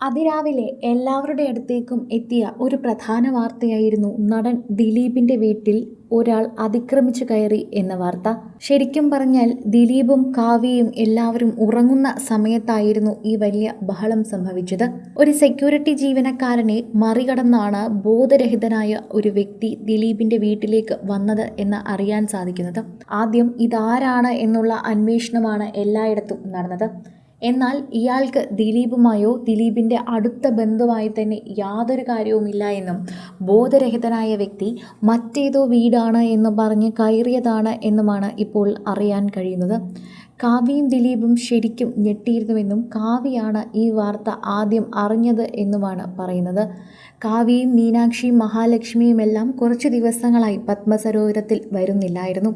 അതിരാവിലെ എല്ലാവരുടെ അടുത്തേക്കും എത്തിയ ഒരു പ്രധാന വാർത്തയായിരുന്നു നടൻ ദിലീപിന്റെ വീട്ടിൽ ഒരാൾ അതിക്രമിച്ചു കയറി എന്ന വാർത്ത. ശരിക്കും പറഞ്ഞാൽ ദിലീപും കാവ്യയും എല്ലാവരും ഉറങ്ങുന്ന സമയത്തായിരുന്നു ഈ വലിയ ബഹളം സംഭവിച്ചത്. ഒരു സെക്യൂരിറ്റി ജീവനക്കാരനെ മറികടന്നാണ് ബോധരഹിതനായ ഒരു വ്യക്തി ദിലീപിന്റെ വീട്ടിലേക്ക് വന്നത് എന്ന് അറിയാൻ സാധിക്കുന്നത്. ആദ്യം ഇതാരാണ് എന്നുള്ള അന്വേഷണമാണ് എല്ലായിടത്തും നടന്നത്. എന്നാൽ ഇയാൾക്ക് ദിലീപുമായോ ദിലീപിന്റെ അടുത്ത ബന്ധുവായി തന്നെ യാതൊരു കാര്യവുമില്ല എന്നും ബോധരഹിതനായ വ്യക്തി മറ്റേതോ വീടാണ് എന്ന് പറഞ്ഞ് കയറിയതാണ് എന്നുമാണ് ഇപ്പോൾ അറിയാൻ കഴിയുന്നത്. കാവ്യയും ദിലീപും ശരിക്കും ഞെട്ടിയിരുന്നുവെന്നും കാവ്യയാണ് ഈ വാർത്ത ആദ്യം അറിഞ്ഞത് എന്നുമാണ് പറയുന്നത്. കാവ്യയും മീനാക്ഷിയും മഹാലക്ഷ്മിയും എല്ലാം കുറച്ച് ദിവസങ്ങളായി പത്മസരോവരത്തിൽ വരുന്നില്ലായിരുന്നു.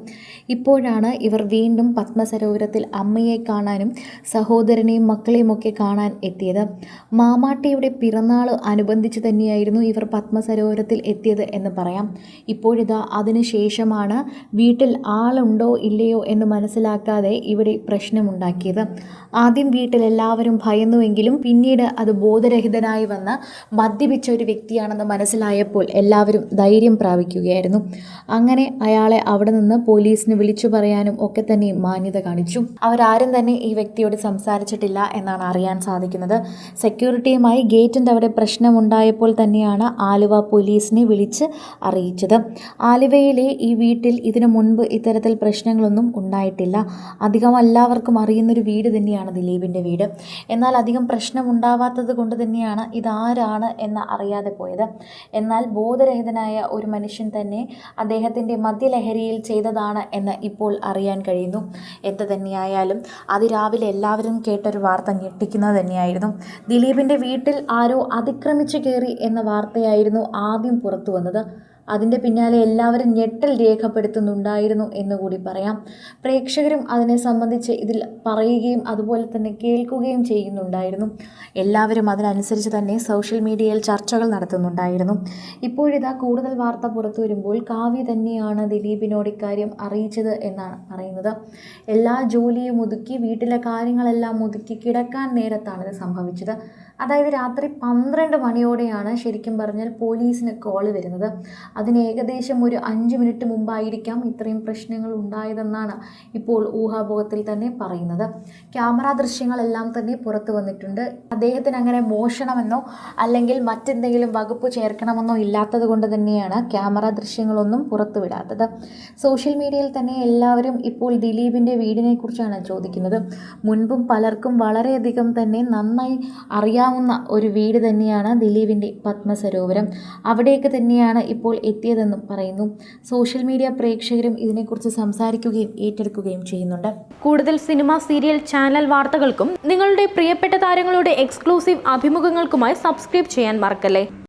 ഇപ്പോഴാണ് ഇവർ വീണ്ടും പത്മസരോവരത്തിൽ അമ്മയെ കാണാനും സഹോദരനെയും മക്കളെയും ഒക്കെ കാണാൻ എത്തിയത്. മാമാട്ടിയുടെ പിറന്നാൾ അനുബന്ധിച്ച് തന്നെയായിരുന്നു ഇവർ പത്മസരോവരത്തിൽ എത്തിയത് എന്ന് പറയാം. ഇപ്പോഴിതാ അതിനുശേഷമാണ് വീട്ടിൽ ആളുണ്ടോ ഇല്ലയോ എന്ന് മനസ്സിലാക്കാതെ ഇവിടെ പ്രശ്നമുണ്ടാക്കിയത്. ആദ്യം വീട്ടിൽ എല്ലാവരും ഭയന്നുവെങ്കിലും പിന്നീട് അത് ബോധരഹിതനായി വന്ന് മദ്യപിച്ച ഒരു വ്യക്തിയാണെന്ന് മനസ്സിലായപ്പോൾ എല്ലാവരും ധൈര്യം പ്രാപിക്കുകയായിരുന്നു. അങ്ങനെ അയാളെ അവിടെ നിന്ന് പോലീസിന് വിളിച്ചു പറയാനും ഒക്കെ തന്നെ മാന്യത കാണിച്ചു. അവരാരും തന്നെ ഈ വ്യക്തിയോട് സംസാരിച്ചിട്ടില്ല എന്നാണ് അറിയാൻ സാധിക്കുന്നത്. സെക്യൂരിറ്റിയുമായി ഗേറ്റിന്റെ അവിടെ പ്രശ്നമുണ്ടായപ്പോൾ തന്നെയാണ് ആലുവ പോലീസിനെ വിളിച്ച് അറിയിച്ചത്. ആലുവയിലെ ഈ വീട്ടിൽ ഇതിനു മുൻപ് ഇത്തരത്തിൽ പ്രശ്നങ്ങളൊന്നും ഉണ്ടായിട്ടില്ല. അധികം എല്ലാവർക്കും അറിയുന്നൊരു വീട് തന്നെയാണ് ദിലീപിന്റെ വീട്. എന്നാൽ അധികം പ്രശ്നമുണ്ടാവാത്തത് കൊണ്ട് തന്നെയാണ് ഇതാരാണ് എന്ന് അറിയാതെ പോയത്. എന്നാൽ ബോധരഹിതനായ ഒരു മനുഷ്യൻ തന്നെ അദ്ദേഹത്തിന്റെ മദ്യലഹരിയിൽ ചെയ്തതാണ് എന്ന് ഇപ്പോൾ അറിയാൻ കഴിയുന്നു. എന്ത് തന്നെയായാലും അതിരാവിലെ എല്ലാവരും കേട്ടൊരു വാർത്ത ഞെട്ടിക്കുന്നത് തന്നെയായിരുന്നു. ദിലീപിന്റെ വീട്ടിൽ ആരോ അതിക്രമിച്ചു കയറി എന്ന വാർത്തയായിരുന്നു ആദ്യം പുറത്തു വന്നത് അതിന്റെ പിന്നാലെ എല്ലാവരും ഞെട്ടൽ രേഖപ്പെടുത്തുന്നുണ്ടായിരുന്നു എന്ന് കൂടി പറയാം. പ്രേക്ഷകരും അതിനെ സംബന്ധിച്ച് ഇതിൽ പറയുകയും അതുപോലെ തന്നെ കേൾക്കുകയും ചെയ്യുന്നുണ്ടായിരുന്നു. എല്ലാവരും അതിനനുസരിച്ച് തന്നെ സോഷ്യൽ മീഡിയയിൽ ചർച്ചകൾ നടത്തുന്നുണ്ടായിരുന്നു. ഇപ്പോഴിതാ കൂടുതൽ വാർത്ത പുറത്തു വരുമ്പോൾ കാവ്യ തന്നെയാണ് ദിലീപിനോട് ഇക്കാര്യം അറിയിച്ചത് എന്നാണ് പറയുന്നത്. എല്ലാ ജോലിയും ഒതുക്കി വീട്ടിലെ കാര്യങ്ങളെല്ലാം ഒതുക്കി കിടക്കാൻ നേരത്താണ് ഇത് സംഭവിച്ചത്. അതായത് രാത്രി പന്ത്രണ്ട് മണിയോടെയാണ് ശരിക്കും പറഞ്ഞാൽ പോലീസിന് കോൾ വരുന്നത്. അതിന് ഏകദേശം ഒരു അഞ്ച് മിനിറ്റ് മുമ്പായിരിക്കാം ഇത്രയും പ്രശ്നങ്ങൾ ഉണ്ടായതെന്നാണ് ഇപ്പോൾ ഊഹാപോഹത്തിൽ തന്നെ പറയുന്നത്. ക്യാമറ ദൃശ്യങ്ങളെല്ലാം തന്നെ പുറത്തു വന്നിട്ടുണ്ട്. അദ്ദേഹത്തിന് അങ്ങനെ മോഷണമെന്നോ അല്ലെങ്കിൽ മറ്റെന്തെങ്കിലും വകുപ്പ് ചേർക്കണമെന്നോ ഇല്ലാത്തത് കൊണ്ട് തന്നെയാണ് ക്യാമറ ദൃശ്യങ്ങളൊന്നും പുറത്തു വിടാത്തത്. സോഷ്യൽ മീഡിയയിൽ തന്നെ എല്ലാവരും ഇപ്പോൾ ദിലീപിന്റെ വീടിനെ കുറിച്ചാണ് ചോദിക്കുന്നത്. മുൻപും പലർക്കും വളരെയധികം തന്നെ നന്നായി അറിയാവുന്ന ഒരു വീട് തന്നെയാണ് ദിലീപിന്റെ പത്മസരോവരം അവിടെയൊക്കെ തന്നെയാണ് ഇപ്പോൾ എത്തിയതെന്നും പറയുന്നു. സോഷ്യൽ മീഡിയ പ്രേക്ഷകരും ഇതിനെക്കുറിച്ച് സംസാരിക്കുകയും ഏറ്റെടുക്കുകയും ചെയ്യുന്നുണ്ട്. കൂടുതൽ സിനിമ സീരിയൽ ചാനൽ വാർത്തകൾക്കും നിങ്ങളുടെ പ്രിയപ്പെട്ട താരങ്ങളുടെ എക്സ്ക്ലൂസീവ് അഭിമുഖങ്ങൾക്കുമായി സബ്സ്ക്രൈബ് ചെയ്യാൻ മറക്കല്ലേ?